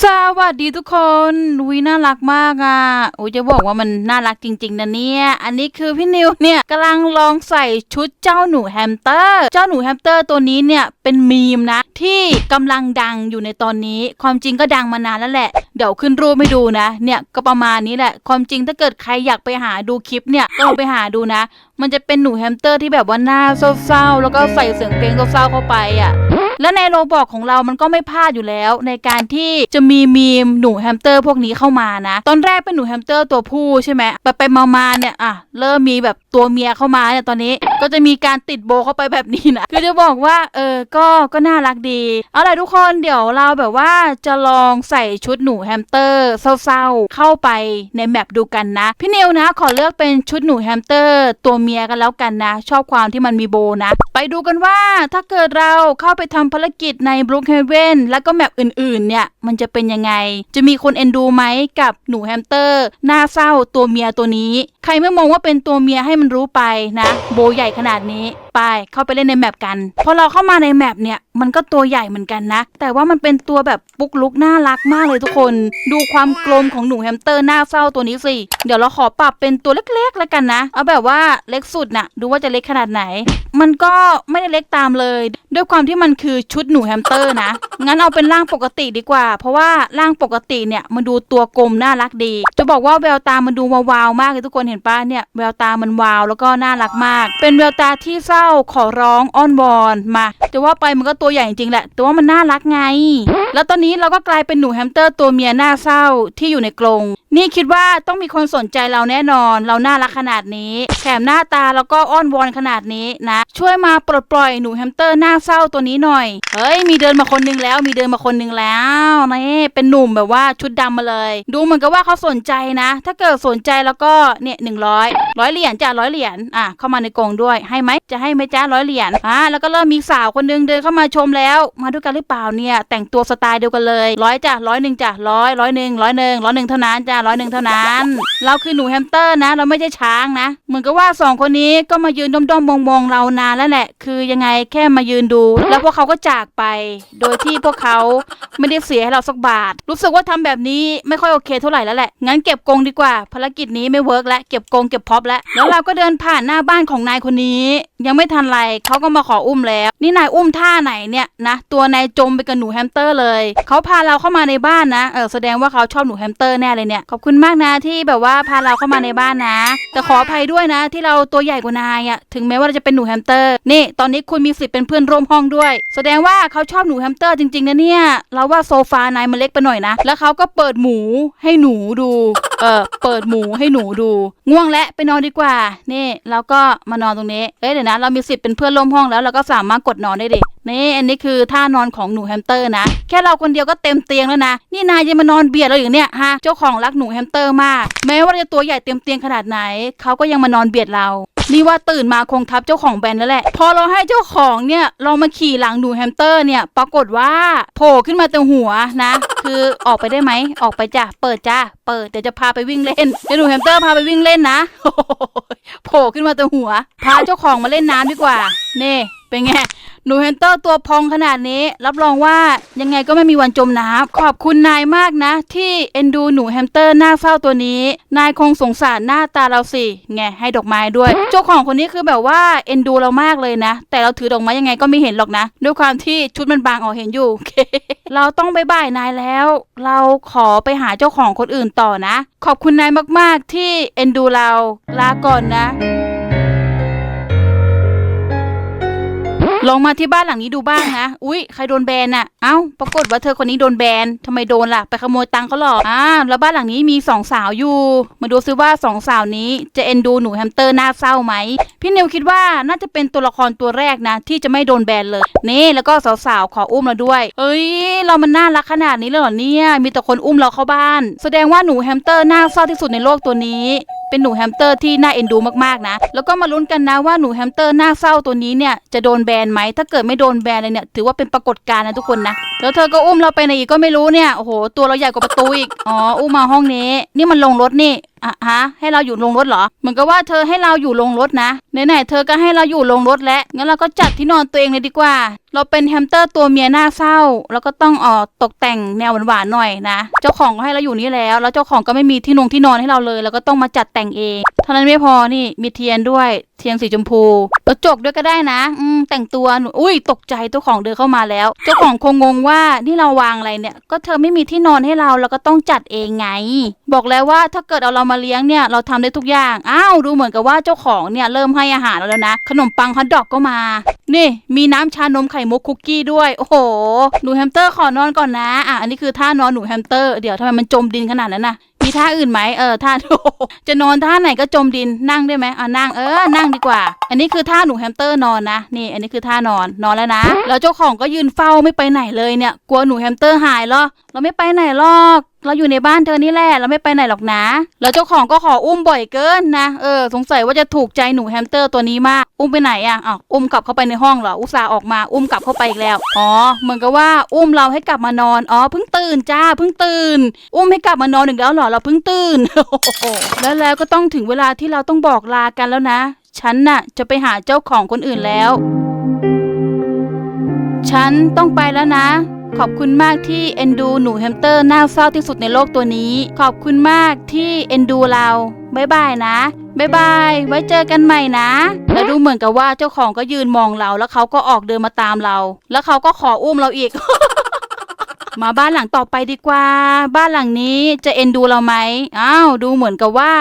สวัสดีทุกคนวิน่ารักมากอะอุ้ยจะบอกว่ามันน่ารักจริง ๆนะเนี่ย อันนี้คือพี่นิวเนี่ยกำลังลองใส่ชุดเจ้าหนูแฮมสเตอร์ เจ้าหนูแฮมสเตอร์ตัวนี้เนี่ยเป็นมีมนะ ที่กำลังดังอยู่ในตอนนี้ ความจริงก็ดังมานานแล้วแหละ เดี๋ยวขึ้นรูปให้ดูนะ เนี่ยก็ประมาณนี้แหละ ความจริงถ้าเกิดใครอยากไปหาดูคลิปเนี่ยก็ลองไปหาดูนะ มันจะเป็นหนูแฮมสเตอร์ที่แบบว่าหน้าเศร้าๆแล้วก็ใส่เสียงเพลงเศร้าๆเข้าไปอะ และในโรบอกของเรามันก็ไม่พลาดอยู่แล้ว ในการที่จะมีมีมหนูแฮมสเตอร์พวกนี้เข้ามานะ ตอนแรกเป็นหนูแฮมสเตอร์ตัวผู้ใช่ไหมไปไปมามาเนี่ยอะเริ่มมีแบบตัวเมียเข้ามาเนี่ยตอนนี้ก็จะมีการติดโบเข้าไปแบบนี้นะคือจะบอกว่าเออก็ก็น่ารักดีเอาล่ะทุกคนเดี๋ยวเราแบบว่าจะลองใส่ชุดหนูแฮมสเตอร์เศร้าๆเข้าไปในแมปดูกันนะ พี่นิวนะขอเลือกเป็นชุดหนูแฮมสเตอร์ ตัวเมียกันแล้วกันนะ ชอบความที่มันมีโบนะ ไปดูกันว่าถ้าเกิดเราเข้าไปทำภารกิจในบรูคเฮเวนแล้วก็แมปอื่นๆ เนี่ย มันจะเป็นยังไง จะมีคนเอ็นดูไหมกับหนูแฮมสเตอร์หน้าเศร้าตัวเมียตัวนี้ ใครไม่มองว่าเป็นตัวเมียให้มันรู้ไปนะ โบใหญ่ขนาดนี้ ไป เข้าไปเล่นในแมปกัน พอเราเข้ามาในแมปเนี่ย มันก็ตัวใหญ่เหมือนกันนะ แต่ว่ามันเป็นตัวแบบปุกลุกน่ารักมากเลยทุกคน ดูความกลมของหนูแฮมสเตอร์หน้าเศร้าตัวนี้สิ เดี๋ยวเราขอปรับเป็นตัวเล็กๆแล้วกันนะ เอาแบบว่าเล็กสุดน่ะ ดูว่าจะเล็กขนาดไหน มันก็ไม่ได้เล็กตามเลย ด้วยความที่มันคือชุดหนูแฮมสเตอร์นะ งั้นเอาเป็นร่างปกติดีกว่า เพราะว่าร่างปกติเนี่ยมันดูตัวกลมน่ารักดี จะบอกว่าแววตามันดูวาวๆมากเลยทุกคนเห็นปะเนี่ยแววตามันวาวแล้วก็น่ารักมาก เป็นแววตาที่เศร้าขอร้องอ้อนวอนมา จะว่าไปมันก็ตัวใหญ่จริงๆแหละแต่ว่ามันน่ารักไง แล้วตอนนี้เราก็กลายเป็นหนูแฮมสเตอร์ตัวเมียหน้าเศร้าที่อยู่ในกรง นี่คิดว่าต้องมีคนสนใจเราแน่นอน เราน่ารักขนาดนี้ แถมหน้าตาแล้วก็อ้อนวอนขนาดนี้นะ ช่วยมาปลดปล่อยหนูแฮมสเตอร์หน้าเศร้าตัวนี้หน่อย เฮ้ย มีเดินมาคนนึงแล้ว มีเดินมาคนนึงแล้วนี่เป็นหนุ่มแบบว่าชุดดำมาเลย ดูเหมือนกับว่าเขาสนใจนะ ถ้าเกิดสนใจแล้วก็เนี่ยหนึ่งร้อยร้อยเหรียญจ้ะร้อยเหรียญอะเข้ามาในกรงด้วยให้ไหมจะให้ไหมจ้าร้อยเหรียญอะแล้วก็เริ่มมีสาวคนนึงเดินเข้ามาชมแล้ว มาด้วยกันหรือเปล่าเนี่ยแต่งตัวสไตล์เดียวกันเลยร้อยจ้ะร้อยหนึ่งจ้ะร้อยร้อยหนึ่งร้อยหนึ่งร้อยหนึ่งเท่านั้นจ้ะร้อยหนึ่งเท่านั้น เราคือหนูแฮมสเตอร์นะ เราไม่ใช่ช้างนะ เหมือนกับว่าสองคนนี้ก็มายืนด้อมๆมองๆเรานานแล้วแหละ คือยังไงแค่มายืนดู แล้วพวกเขาก็จากไป โดยที่พวกเขาไม่ได้เสียให้เราสักบาท รู้สึกว่าทำแบบนี้ไม่ค่อยโอเคเท่าไหร่แล้วแหละ งั้นเก็บกงดีกว่า ภารกิจนี้ไม่เวิร์กแล้ว เก็บกงเก็บพ็อปแล้ว แล้วเราก็เดินผ่านหน้าบ้านของนายคนนี้ ยังไม่ทันไรเขาก็มาขออุ้มแล้ว นี่นายอุ้มท่าไหนเนี่ยนะตัวนายจมไปกับหนูแฮมสเตอร์เลยเขาพาเราเข้ามาในบ้านนะเออแสดงว่าเขาชอบหนูแฮมสเตอร์แน่เลยเนี่ยขอบคุณมากนะที่แบบว่าพาเราเข้ามาในบ้านนะ แต่ขออภัยด้วยนะ ที่เราตัวใหญ่กว่านายอะถึงแม้ว่าเราจะเป็นหนูแฮมสเตอร์นี่ตอนนี้คุณมีสิทธิ์เป็นเพื่อนร่วมห้องด้วย แสดงว่าเขาชอบหนูแฮมสเตอร์จริงๆนะเนี่ยเราว่าโซฟานายมันเล็กไปหน่อยนะ แล้วเขาก็เปิดหมูให้หนูดูเออเปิดหมูให้หนูดู ง่วงและไปนอนดีกว่า นี่เราก็มานอนตรงนี้เอ้ยเดี๋ยวนะเรามีสิทธิ์เป็นเพื่อนร่วมห้องแล้วเราก็สามารถกดนอนได้ดินี่อันนี้คือท่านอนของหนูแฮมสเตอร์นะ แค่เราคนเดียวก็เต็มเตียงแล้วนะนี่นายจะมานอนเบียดเราอย่างเนี้ยฮะเจ้าของรักหนูแฮมสเตอร์มาก แม้ว่าจะตัวใหญ่เต็มเตียงขนาดไหนเขาก็ยังมานอนเบียดเรา นี่ว่าตื่นมาคงทับเจ้าของแบรนด์แล้วแหละ พอเราให้เจ้าของเนี่ยเรามาขี่หลังหนูแฮมสเตอร์เนี่ย ปรากฏว่าโผล่ขึ้นมาแต่หัวนะ คือออกไปได้ไหม ออกไปจ้ะ เปิดจ้ะ เปิดเดี๋ยวจะพาไปวิ่งเล่นเดี๋ยวหนูแฮมสเตอร์พาไปวิ่งเล่นนะโผล่ขึ้นมาแต่หัว พาเจ้าของมาเล่นน้ำดีกว่า เน่ เป็นไง หนูแฮมสเตอร์ตัวพองขนาดนี้ รับรองว่ายังไงก็ไม่มีวันจมน้ำขอบคุณนายมากนะ ที่เอ็นดูหนูแฮมสเตอร์หน้าเศร้าตัวนี้ นายคงสงสารหน้าตาเราสิไงให้ดอกไม้ด้วย เจ้าของคนนี้คือแบบว่าเอ็นดูเรามากเลยนะ แต่เราถือดอกไม้ยังไงก็ไม่เห็นหรอกนะ ด้วยความที่ชุดมันบางออกเห็นอยู่โอเคเราต้องบายบายนายแล้ว เราขอไปหาเจ้าของคนอื่นต่อนะ ขอบคุณนายมากๆที่เอ็นดูเราลาก่อนนะ ลองมาที่บ้านหลังนี้ดูบ้างนะ อุ๊ยใครโดนแบนน่ะ เอ้า ปรากฏว่าเธอคนนี้โดนแบนทำไมโดนล่ะ ไปขโมยตังค์เขาหรออ่าแล้วบ้านหลังนี้มีสองสาวอยู่ มาดูซิว่าสองสาวนี้จะเอ็นดูหนูแฮมสเตอร์หน้าเศร้าไหม พี่นิวคิดว่าน่าจะเป็นตัวละครตัวแรกนะ ที่จะไม่โดนแบนเลย นี่แล้วก็สาวๆขออุ้มเราด้วย เอ้ย เรามันน่ารักขนาดนี้เลยเหรอเนี่ย มีแต่คนอุ้มเราเข้าบ้าน แสดงว่าหนูแฮมสเตอร์หน้าเศร้าที่สุดในโลกตัวนี้ เป็นหนูแฮมสเตอร์ที่น่าเอ็นดูมากๆนะ แล้วก็มาลุ้นกันนะว่าหนูแฮมสเตอร์หน้าเศร้าตัวนี้เนี่ยจะโดนแบนไหมถ้าเกิดไม่โดนแบนเลยเนี่ยถือว่าเป็นปรากฏการณ์นะทุกคนนะแล้วเธอก็อุ้มเราไปไหนอีกก็ไม่รู้เนี่ยโอ้โหตัวเราใหญ่กว่าประตูอีกอ๋ออุ้มมาห้องนี้ นี่มันลงรถนี่ อะฮะให้เราอยู่โรงรถเหรอ เหมือนกับว่าเธอให้เราอยู่โรงรถนะไหนๆเธอก็ให้เราอยู่โรงรถแล้วงั้นเราก็จัดที่นอนตัวเองเลยดีกว่า เราเป็นแฮมสเตอร์ตัวเมียหน้าเศร้า แล้วก็ต้องออกตกแต่งแนวหวานๆหน่อยนะ เจ้าของก็ให้เราอยู่นี่แล้ว แล้วเจ้าของก็ไม่มีที่นงที่นอนให้เราเลย แล้วก็ต้องมาจัดแต่งเองเท่านั้นไม่พอนี่มีเทียนด้วยเทียนสีชมพูกระจกด้วยก็ได้นะ อืมแต่งตัวหนูอุ้ยตกใจเจ้าของเดินเข้ามาแล้ว เจ้าของคงงงว่านี่เราวางอะไรเนี่ย ก็เธอไม่มีที่นอนให้เราเราก็ต้องจัดเองไง บอกแล้วว่าถ้าเกิดเอาเรามาเลี้ยงเนี่ยเราทำได้ทุกอย่าง อ้าวดูเหมือนกับว่าเจ้าของเนี่ยเริ่มให้อาหารเราแล้วนะ ขนมปังฮอทดอกก็มา นี่ มีน้ำชานมไข่มุกคุกกี้ด้วย โอ้โห หนูแฮมสเตอร์ขอนอนก่อนนะ อะ อันนี้คือท่านอนหนูแฮมสเตอร์ เดี๋ยวทำไมมันจมดินขนาดนั้นนะมีท่าอื่นไหมเออท่าจะนอนท่าไหนก็จมดินนั่งได้ไหมอะนั่งเออนั่งดีกว่า อันนี้คือท่าหนูแฮมสเตอร์นอนนะนี่ อันนี้คือท่านอนนอนแล้วนะ แล้วเจ้าของก็ยืนเฝ้าไม่ไปไหนเลยเนี่ย กลัวหนูแฮมสเตอร์หายเหรอเราไม่ไปไหนหรอก เราอยู่ในบ้านเธอนี่แหละเราไม่ไปไหนหรอกนะ แล้วเจ้าของก็ขออุ้มบ่อยเกินนะเออสงสัยว่าจะถูกใจหนูแฮมสเตอร์ตัวนี้มากอุ้มไปไหนอะอ้าวอุ้มกลับเข้าไปในห้องเหรออุตส่าห์ออกมาอุ้มกลับเข้าไปอีกแล้วอ๋อเหมือนกับว่าอุ้มเราให้กลับมานอนอ๋อเพิ่งตื่นจ้าเพิ่งตื่น อุ้มให้กลับมานอนอีกแล้วเหรอเราเพิ่งตื่นแล้วแล้วก็ต้องถึงเวลาที่เราต้องบอกลากันแล้วนะ ฉันน่ะ จะไปหาเจ้าของคนอื่นแล้ว ฉันต้องไปแล้วนะ ขอบคุณมากที่เอ็นดูหนูแฮมสเตอร์น่าเศร้าที่สุดในโลกตัวนี้ ขอบคุณมากที่เอ็นดูเราบายบายนะบายบาย ไว้เจอกันใหม่นะ แล้วดูเหมือนกับว่าเจ้าของก็ยืนมองเรา แล้วเขาก็ออกเดินมาตามเรา แล้วเขาก็ขออุ้มเราอีก มาบ้านหลังต่อไปดีกว่า บ้านหลังนี้จะเอ็นดูเราไหมอ้าวดูเหมือนกับว่า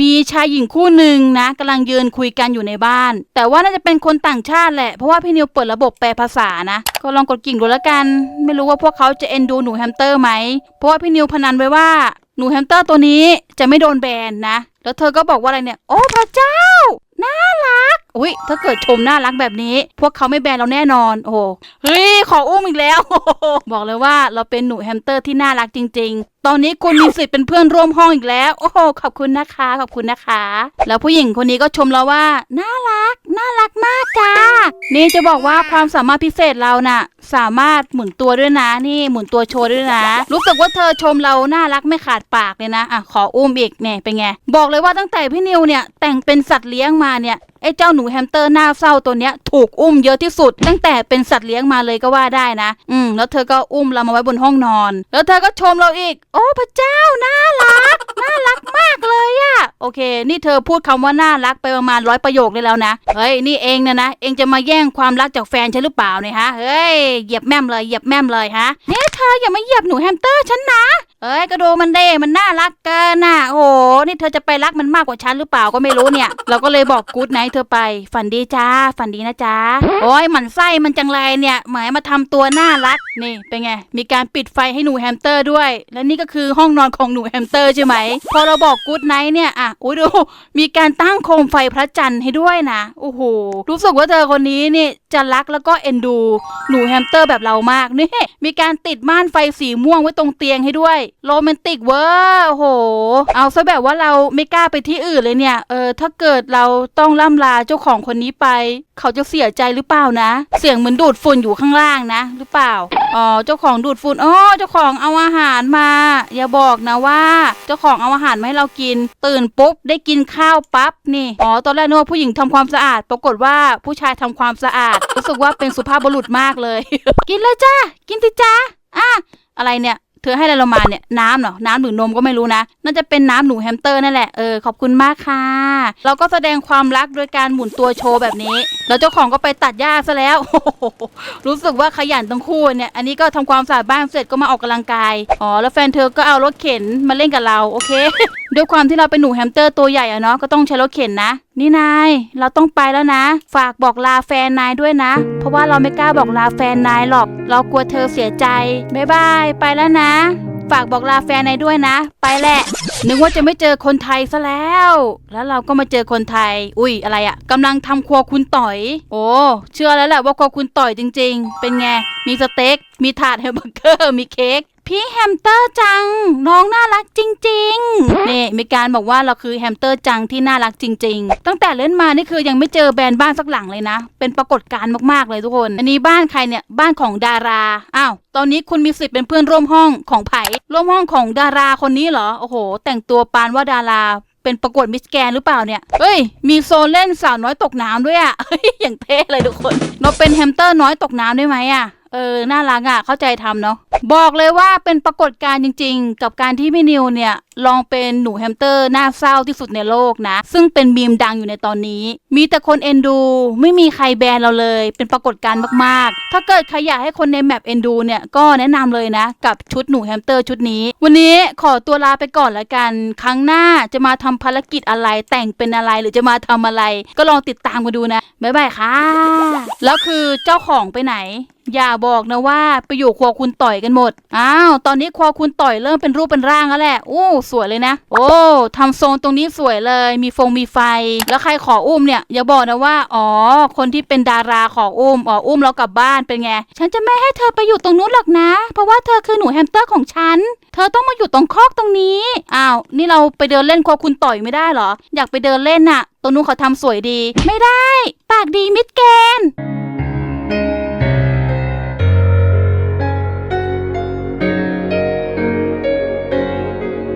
มีชายหญิงคู่หนึ่งนะกำลังยืนคุยกันอยู่ในบ้าน แต่ว่าน่าจะเป็นคนต่างชาติแหละเพราะว่าพี่นิวเปิดระบบแปลภาษานะ ก็ลองกดกิ่งดูแล้วกัน ไม่รู้ว่าพวกเขาจะเอ็นดูหนูแฮมสเตอร์ไหมเพราะว่าพี่นิวพนันไว้ว่าหนูแฮมสเตอร์ตัวนี้จะไม่โดนแบนนะ แล้วเธอก็บอกว่าอะไรเนี่ย โอ้พระเจ้า น่ารัก อุ้ยถ้าเกิดชมน่ารักแบบนี้ พวกเขาไม่แบนเราแน่นอน โอ้โหเฮ้ย ขออุ้มอีกแล้ว บอกเลยว่าเราเป็นหนูแฮมสเตอร์ที่น่ารักจริง ๆ ตอนนี้คุณมีสิทธิ์เป็นเพื่อนร่วมห้องอีกแล้ว โอ้โหขอบคุณนะคะ ขอบคุณนะคะ แล้วผู้หญิงคนนี้ก็ชมเราว่า น่ารัก น่ารักมากจ้า นี่จะบอกว่าความสามารถพิเศษเราน่ะ สามารถหมุนตัวด้วยนะ นี่หมุนตัวโชว์ด้วยนะ รู้สึกว่าเธอชมเราน่ารักไม่ขาดปากเลยนะ อะ ขออุ้มอีกเนี่ยเป็นไง บอกเลยว่าตั้งแต่พี่นิวเนี่ยแต่งเป็นสัตว์เลี้ยงมาเนี่ย ไอ้เจ้าหนูแฮมสเตอร์หน้าเศร้าตัวเนี้ยถูกอุ้มเยอะที่สุด ตั้งแต่เป็นสัตว์เลี้ยงมาเลยก็ว่าได้นะ อืม แล้วเธอก็อุ้มเรามาไว้บนห้องนอน แล้วเธอก็ชมเราอีก โอ้พระเจ้าน่ารักน่ารักมากเลยอะโอเค นี่เธอพูดคำว่าน่ารักไปประมาณร้อยประโยคได้แล้วนะเฮ้ยนี่เองนะนะเองจะมาแย่งความรักจากแฟนฉันหรือเปล่าเนี่ยฮะเฮ้ยเหยียบแม่มเลยเหยียบแม่มเลยฮะเนี่ยเธออย่ามาเหยียบหนูแฮมสเตอร์ฉันนะ เอ้ยก็ดูมันเด้มันน่ารักเกินน่ะ โอ้โห นี่เธอจะไปรักมันมากกว่าฉันหรือเปล่าก็ไม่รู้เนี่ย เราก็เลยบอกกู๊ดไนท์เธอไป ฝันดีจ้า ฝันดีนะจ้า โอ้ยหมันไส้มันจังไรเนี่ย หมายมาทำตัวน่ารัก นี่เป็นไง มีการปิดไฟให้หนูแฮมสเตอร์ด้วย และนี่ก็คือห้องนอนของหนูแฮมสเตอร์ใช่ไหม พอเราบอกกู๊ดไนท์เนี่ย อะอุ้ยดู มีการตั้งโคมไฟพระจันทร์ให้ด้วยนะ โอ้โห รู้สึกว่าเธอคนนี้นี่จะรักแล้วก็เอ็นดู หนูแฮมสเตอร์แบบเรามากนี่ มีการติดม่านไฟสีม่วงไว้ตรงเตียงให้ด้วยโรแมนติกเวอร์โอ้โห เอาซะแบบว่าเราไม่กล้าไปที่อื่นเลยเนี่ย เออ ถ้าเกิดเราต้องล่ำลาเจ้าของคนนี้ไป เขาจะเสียใจหรือเปล่านะ เสียงเหมือนดูดฝุ่นอยู่ข้างล่างนะ หรือเปล่า อ๋อ เจ้าของดูดฝุ่น อ๋อ เจ้าของเอาอาหารมา อย่าบอกนะว่า เจ้าของเอาอาหารมาให้เรากิน ตื่นปุ๊บได้กินข้าวปั๊บนี่ อ๋อ ตอนแรกนึกว่าผู้หญิงทำความสะอาด ปรากฏว่าผู้ชายทำความสะอาด รู้สึกว่าเป็นสุภาพบุรุษมากเลย กินเลยจ้า กินสิจ้าอะอะไรเนี่ย เธอให้อะไรเรามาเนี่ยน้ำเหรอน้ำหรือนมก็ไม่รู้นะน่าจะเป็นน้ำหนูแฮมสเตอร์นั่นแหละเออขอบคุณมากค่ะ เราก็แสดงความรักโดยการหมุนตัวโชว์แบบนี้ แล้วเจ้าของก็ไปตัดหญ้าซะแล้ว รู้สึกว่าขยันทั้งคู่เนี่ยอันนี้ก็ทำความสะอาดบ้านเสร็จก็มาออกกำลังกายอ๋อแล้วแฟนเธอก็เอารถเข็นมาเล่นกับเราโอเค ด้วยความที่เราเป็นหนูแฮมสเตอร์ตัวใหญ่อะเนาะก็ต้องใช้รถเข็นนะ นี่นาย เราต้องไปแล้วนะ ฝากบอกลาแฟนนายด้วยนะ เพราะว่าเราไม่กล้าบอกลาแฟนนายหรอก เรากลัวเธอเสียใจบ๊ายบายไปแล้วนะ ฝากบอกลาแฟนนายด้วยนะ ไปแหละนึกว่าจะไม่เจอคนไทยซะแล้ว แล้วเราก็มาเจอคนไทย อุ้ยอะไรอะกำลังทำครัวคุณต่อย โอ้เชื่อแล้วแหละว่าครัวคุณต่อยจริง ๆ เป็นไง มีสเต็ก มีถาดแฮมเบอร์เกอร์ มีเค้ก พี่แฮมสเตอร์จัง น้องน่ารักจริงๆนี่มีการบอกว่าเราคือแฮมสเตอร์จังที่น่ารักจริง ๆ ตั้งแต่เล่นมานี่คือยังไม่เจอแบรนด์บ้านสักหลังเลยนะ เป็นปรากฏการณ์มากๆเลยทุกคน อันนี้บ้านใครเนี่ยบ้านของดาราอ้าวตอนนี้คุณมีสิทธิ์เป็นเพื่อนร่วมห้องของไผ่ร่วมห้องของดาราคนนี้เหรอโอ้โห แต่งตัวปานว่าดาราเป็นประกวดมิสแกนหรือเปล่าเนี่ย เฮ้ย มีโซนเล่นสาวน้อยตกน้ำด้วยอะ่ะเฮ้ยอย่างเท่เลยทุกคน เราเป็นแฮมสเตอร์น้อยตกน้ำได้ไหมอะ่ะ เออ น่ารักอะ่ะ เข้าใจทำเนาะ บอกเลยว่าเป็นปรากฏการณ์จริง ๆ กับการที่พี่นิวเนี่ย ลองเป็นหนูแฮมสเตอร์หน้าเศร้าที่สุดในโลกนะ ซึ่งเป็นมีมดังอยู่ในตอนนี้ มีแต่คนเอ็นดู ไม่มีใครแบนเราเลย เป็นปรากฏการณ์มากๆ ถ้าเกิดใครอยากให้คนในแมปเอ็นดูเนี่ย ก็แนะนำเลยนะ กับชุดหนูแฮมสเตอร์ชุดนี้ วันนี้ขอตัวลาไปก่อนละกัน ครั้งหน้าจะมาทำภารกิจอะไร แต่งเป็นอะไรหรือจะมาทำอะไร ก็ลองติดตามกันดูนะบ๊ายบายค่ะ แล้วคือเจ้าของไปไหน อย่าบอกนะว่าไปอยู่ครัวคุณต่อยกันหมด อ้าว ตอนนี้ครัวคุณต่อยเริ่มเป็นรูปเป็นร่างแล้วแหละ โอ้สวยเลยนะ โอ้ทำโซนตรงนี้สวยเลย มีฟงมีไฟ แล้วใครขออุ้มเนี่ย อย่าบอกนะว่า อ๋อ คนที่เป็นดาราขออุ้ม อ๋อ อุ้มแล้วกลับบ้านเป็นไง ฉันจะไม่ให้เธอไปอยู่ตรงนู้นหรอกนะ เพราะว่าเธอคือหนูแฮมสเตอร์ของฉัน เธอต้องมาอยู่ตรงคอกตรงนี้ อ้าว นี่เราไปเดินเล่นครัวคุณต่อยไม่ได้เหรอ อยากไปเดินเล่นน่ะ ตรงนู้นเขาทำสวยดี ไม่ได้ ปากดีมิดแกน